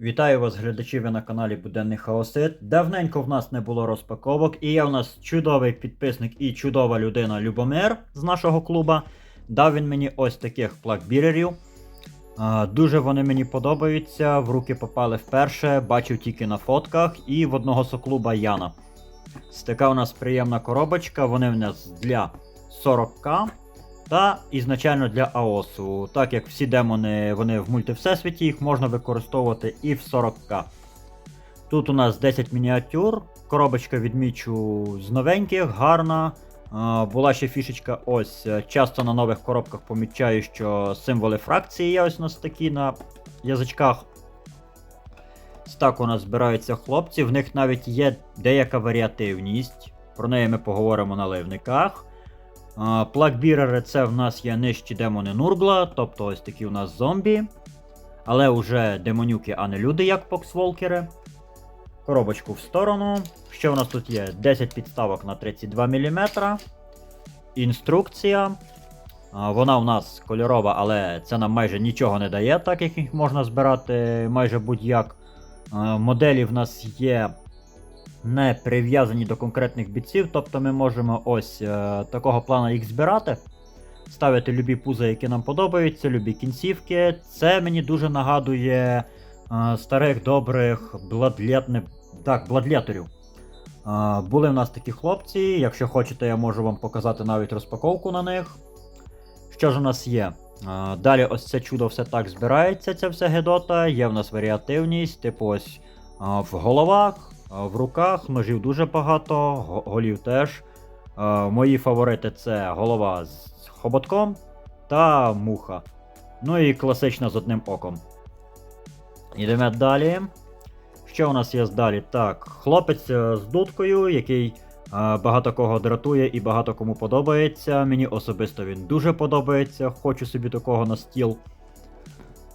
Вітаю вас, глядачі, ви на каналі Буденний Хаосит. Давненько в нас не було розпаковок, і є в нас чудовий підписник і чудова людина Любомир з нашого клуба. Дав він мені ось таких плакбірерів. Дуже вони мені подобаються. В руки попали вперше, бачив тільки на фотках, і в одного соклуба Яна. Така у нас приємна коробочка, вони в нас для 40к. Та ізначально для АОСу. Так як всі демони вони в мультивсесвіті, їх можна використовувати і в 40к. Тут у нас 10 мініатюр, коробочка відмічу з новеньких, гарна. Була ще фішечка ось. е, Часто на нових коробках помічаю, що символи фракції є ось у нас такі на язичках. Так у нас збираються хлопці, в них навіть є деяка варіативність. Про неї ми поговоримо на ливниках. Плакбірери це в нас є нижчі демони Нургла, тобто ось такі у нас зомбі. Але вже демонюки, а не люди, як поксволкери. Коробочку в сторону. Що в нас тут є? 10 підставок на 32 мм. Інструкція. Вона у нас кольорова, але це нам майже нічого не дає, так як їх можна збирати майже будь-як. Моделі в нас є не прив'язані до конкретних бійців, тобто ми можемо ось е, такого плану їх збирати, ставити любі пузи, які нам подобаються, любі кінцівки. Це мені дуже нагадує е, старих добрих бладлетне... так. Е, були в нас такі хлопці, якщо хочете, я можу вам показати навіть розпаковку на них. Що ж у нас є? Далі ось це чудо все так збирається, ця вся гедота. Є в нас варіативність, типу ось в головах, в руках, ножів дуже багато, голів теж. Мої фаворити це голова з хоботком та муха. Ну і класична з одним оком. Йдемо далі. Що у нас є далі? Так, хлопець е, з дудкою, який е, багато кого дратує і багато кому подобається. Мені особисто він дуже подобається, хочу собі такого на стіл.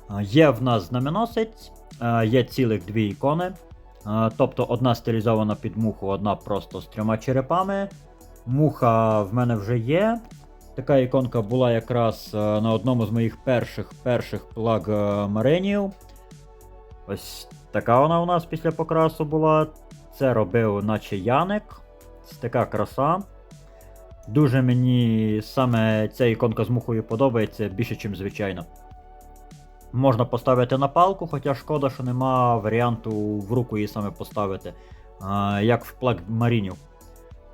Е, Є в нас знаменосець, є цілих дві ікони. Е, Тобто одна стилізована під муху, одна просто з трьома черепами. Муха в мене вже є. Така іконка була якраз е, на одному з моїх перших перших плаг е, маринів. Ось така вона у нас після покрасу була. Це робив наче Яник. Ось така краса. Дуже мені саме ця іконка з мухою подобається більше, ніж звичайно. Можна поставити на палку, хоча шкода, що нема варіанту в руку її саме поставити, як в плаг марінів.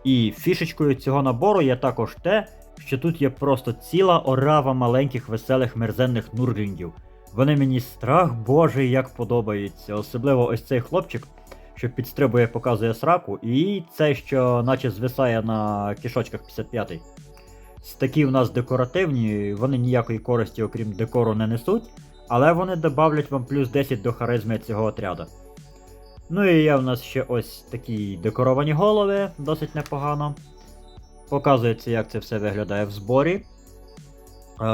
І фішечкою цього набору є також те, що тут є просто ціла орава маленьких веселих мерзенних нурглінгів. Вони мені страх божий як подобаються. Особливо ось цей хлопчик, що підстрибує, показує сраку, і цей, що наче звисає на кишочках 55-й. Ось Такі в нас декоративні, вони ніякої користі, окрім декору, не несуть, але вони додавлять вам плюс 10 до харизми цього отряду. Ну і є в нас ще ось такі декоровані голови, досить непогано. Показується, як це все виглядає в зборі. Е,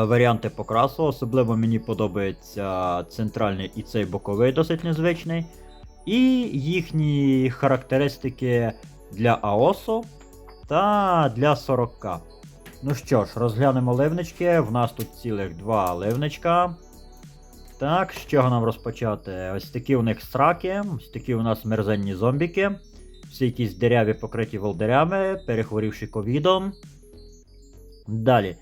Варіанти покрасу, особливо мені подобається центральний і цей боковий досить незвичний. І їхні характеристики для АОСу та для 40к. Ну що ж, розглянемо ливнички. В нас тут цілих два ливничка. Так, з чого нам розпочати? Ось такі у них сраки, ось такі у нас мерзенні зомбіки. Всі якісь деряві покриті волдерями, перехворівши ковідом. Далі.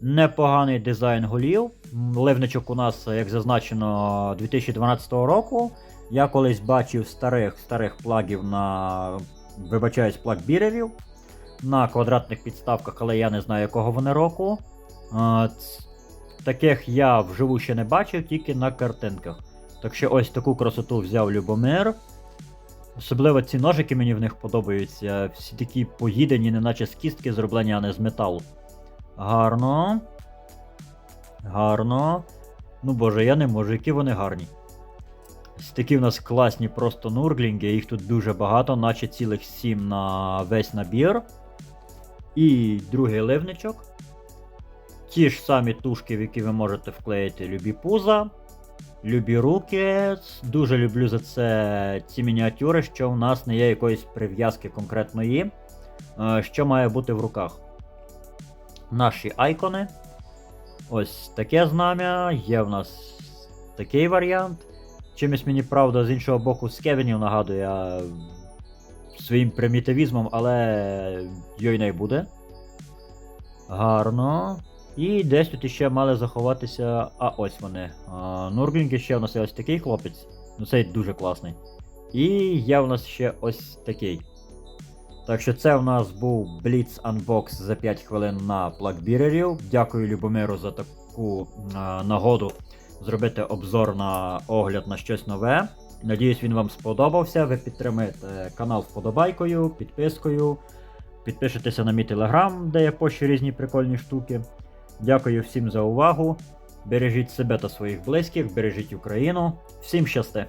Непоганий дизайн голів. М, Ливничок у нас, як зазначено, 2012 року. Я колись бачив старих старих плагів на. Вибачаюсь, плагбірерів на квадратних підставках, але я не знаю, якого вони року. Таких я вживу ще не бачив, тільки на картинках. Так що ось таку красоту взяв Любомир. Особливо ці ножики мені в них подобаються. Всі такі поїдені, неначе з кістки зроблені, а не з металу. Гарно. Гарно. Ну боже, я не можу, які вони гарні. Ось такі в нас класні просто нурглінги, їх тут дуже багато, наче цілих 7 на весь набір. І другий ливничок. Ті ж самі тушки, в які ви можете вклеїти любі пуза, любі руки. Дуже люблю за це ці мініатюри, що в нас не є якоїсь прив'язки конкретної, е, що має бути в руках. Наші айкони. Ось таке знам'я, є в нас такий варіант. Чимось мені, правда, з іншого боку, скевенів нагадує своїм примітивізмом, але йой не буде. Гарно. І десь тут іще мали заховатися. А ось вони. Нурглінг ще у нас є ось такий хлопець. Ну цей дуже класний. І є у нас ще ось такий. Так що це у нас був Blitz Unbox за 5 хвилин на плагбірерів. Дякую Любомиру за таку а, нагоду зробити обзор на огляд на щось нове. Надіюсь, він вам сподобався. Ви підтримаєте канал вподобайкою, підпискою. Підпишитеся на мій телеграм, де я пощу різні прикольні штуки. Дякую всім за увагу. Бережіть себе та своїх близьких, бережіть Україну. Всім щасти!